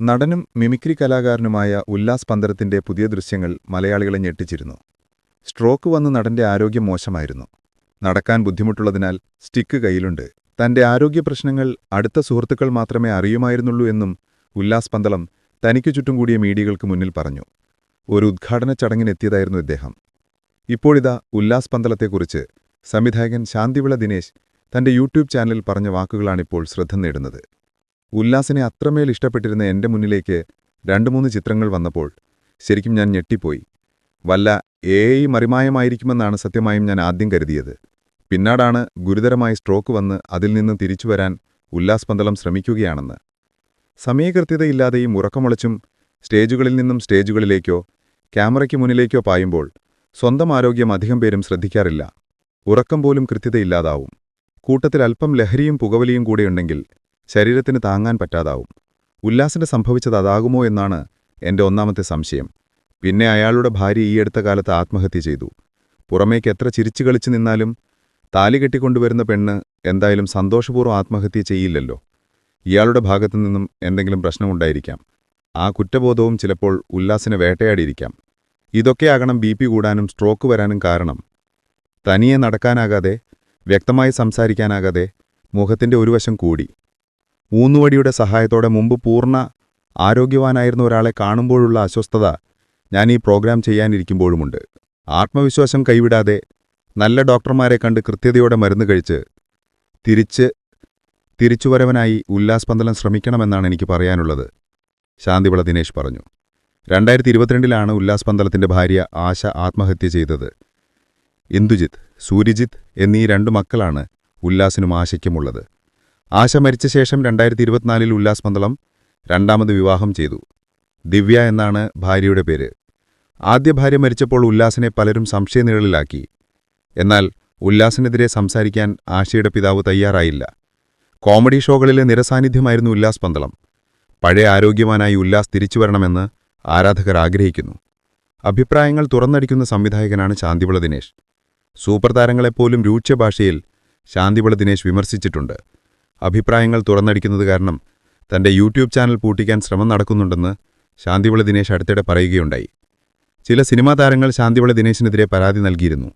നടനും മിമിക്രി കലാകാരനുമായ ഉല്ലാസ് പന്തരത്തിന്റെ പുതിയ ദൃശ്യങ്ങൾ മലയാളികളെ ഞെട്ടിച്ചിരുന്നു. സ്ട്രോക്ക് വന്ന് നടന്റെ ആരോഗ്യം മോശമായിരുന്നു. നടക്കാൻ ബുദ്ധിമുട്ടുള്ളതിനാൽ സ്റ്റിക്ക് കയ്യിലുണ്ട്. തന്റെ ആരോഗ്യ പ്രശ്നങ്ങൾ അടുത്ത സുഹൃത്തുക്കൾ മാത്രമേ അറിയുമായിരുന്നുള്ളൂ എന്നും ഉല്ലാസ് പന്തളം തനിക്കു ചുറ്റും കൂടിയ മീഡിയകൾക്ക് മുന്നിൽ പറഞ്ഞു. ഒരു ഉദ്ഘാടന ചടങ്ങിനെത്തിയതായിരുന്നു ഇദ്ദേഹം. ഇപ്പോഴിതാ ഉല്ലാസ് പന്തളത്തെക്കുറിച്ച് സംവിധായകൻ ശാന്തിവിള ദിനേശ് തന്റെ യൂട്യൂബ് ചാനലിൽ പറഞ്ഞ വാക്കുകളാണിപ്പോൾ ശ്രദ്ധ നേടുന്നത്. ഉല്ലാസിനെ അത്രമേൽ ഇഷ്ടപ്പെട്ടിരുന്ന എന്റെ മുന്നിലേക്ക് രണ്ടു മൂന്ന് ചിത്രങ്ങൾ വന്നപ്പോൾ ശരിക്കും ഞാൻ ഞെട്ടിപ്പോയി. വല്ല എ മറിമായമായിരിക്കുമെന്നാണ് സത്യമായും ഞാൻ ആദ്യം കരുതിയത്. പിന്നാടാണ് ഗുരുതരമായി സ്ട്രോക്ക് വന്ന് അതിൽ നിന്ന് തിരിച്ചുവരാൻ ഉല്ലാസ് പന്തളം ശ്രമിക്കുകയാണെന്ന്. സമയകൃത്യതയില്ലാതെയും ഉറക്കമുളച്ചും സ്റ്റേജുകളിൽ നിന്നും സ്റ്റേജുകളിലേക്കോ ക്യാമറയ്ക്ക് മുന്നിലേക്കോ പായുമ്പോൾ സ്വന്തം ആരോഗ്യം അധികം പേരും ശ്രദ്ധിക്കാറില്ല. ഉറക്കം പോലും കൃത്യതയില്ലാതാവും. കൂട്ടത്തിൽ അല്പം ലഹരിയും പുകവലിയും കൂടെയുണ്ടെങ്കിൽ ശരീരത്തിന് താങ്ങാൻ പറ്റാതാവും. ഉല്ലാസിന് സംഭവിച്ചത് അതാകുമോ എന്നാണ് എന്റെ ഒന്നാമത്തെ സംശയം. പിന്നെ അയാളുടെ ഭാര്യ ഈ അടുത്ത കാലത്ത് ആത്മഹത്യ ചെയ്തു. പുറമേക്ക് എത്ര ചിരിച്ചു കളിച്ചു നിന്നാലും താലി കെട്ടിക്കൊണ്ടുവരുന്ന പെണ്ണ് എന്തായാലും സന്തോഷപൂർവം ആത്മഹത്യ ചെയ്യില്ലല്ലോ. ഇയാളുടെ ഭാഗത്തു നിന്നും എന്തെങ്കിലും പ്രശ്നമുണ്ടായിരിക്കാം ആ കുറ്റബോധവും ചിലപ്പോൾ ഉല്ലാസിനെ വേട്ടയാടിയിരിക്കാം. ഇതൊക്കെയാകണം ബി പി കൂടാനും സ്ട്രോക്ക് വരാനും കാരണം. തനിയെ നടക്കാനാകാതെ വ്യക്തമായി സംസാരിക്കാനാകാതെ മുഖത്തിന്റെ ഒരു വശം കൂടി. ഊന്നുവടിയുടെ സഹായത്തോടെ മുമ്പ് പൂർണ ആരോഗ്യവാനായിരുന്ന ഒരാളെ കാണുമ്പോഴുള്ള അസ്വസ്ഥത ഞാൻ ഈ പ്രോഗ്രാം ചെയ്യാനിരിക്കുമ്പോഴുമുണ്ട്. ആത്മവിശ്വാസം കൈവിടാതെ നല്ല ഡോക്ടർമാരെ കണ്ട് കൃത്യതയോടെ മരുന്ന് കഴിച്ച് തിരിച്ച് തിരിച്ചുവരവനായി ഉല്ലാസ്പന്ദനം ശ്രമിക്കണമെന്നാണ് എനിക്ക് പറയാനുള്ളത് ശാന്തിവിള ദിനേശ് പറഞ്ഞു. രണ്ടായിരത്തി ഇരുപത്തിരണ്ടിലാണ് ഉല്ലാസ്പന്ദലത്തിന്റെ ഭാര്യ ആശ ആത്മഹത്യ ചെയ്തത്. ഇന്ദുജിത്ത് സൂര്യജിത്ത് എന്നീ രണ്ടു മക്കളാണ് ഉല്ലാസിനും ആശയ്ക്കുമുള്ളത്. ആശ മരിച്ച ശേഷം രണ്ടായിരത്തി ഇരുപത്തിനാലിൽ ഉല്ലാസ് പന്തളം രണ്ടാമത് വിവാഹം ചെയ്തു. ദിവ്യ എന്നാണ് ഭാര്യയുടെ പേര്. ആദ്യ ഭാര്യ മരിച്ചപ്പോൾ ഉല്ലാസിനെ പലരും സംശയനിഴലിലാക്കി. എന്നാൽ ഉല്ലാസിനെതിരെ സംസാരിക്കാൻ ആശയുടെ പിതാവ് തയ്യാറായില്ല. കോമഡി ഷോകളിലെ നിരസാന്നിധ്യമായിരുന്നു ഉല്ലാസ് പന്തളം പഴയ ആരോഗ്യവാനായി ഉല്ലാസ് തിരിച്ചുവരണമെന്ന് ആരാധകർ ആഗ്രഹിക്കുന്നു. അഭിപ്രായങ്ങൾ തുറന്നടിക്കുന്ന സംവിധായകനാണ് ശാന്തിവിള ദിനേശ്. സൂപ്പർ താരങ്ങളെപ്പോലും രൂക്ഷഭാഷയിൽ ശാന്തിവിള ദിനേശ് വിമർശിച്ചിട്ടുണ്ട്. അഭിപ്രായങ്ങൾ തുറന്നടിക്കുന്നത് കാരണം തന്റെ യൂട്യൂബ് ചാനൽ പൂട്ടിക്കാൻ ശ്രമം നടക്കുന്നുണ്ടെന്ന് ശാന്തിവിള ദിനേശ് അടുത്തിടെ പറയുകയുണ്ടായി. ചില സിനിമാ താരങ്ങൾ ശാന്തിവിള ദിനേശിനെതിരെ പരാതി നൽകിയിരുന്നു.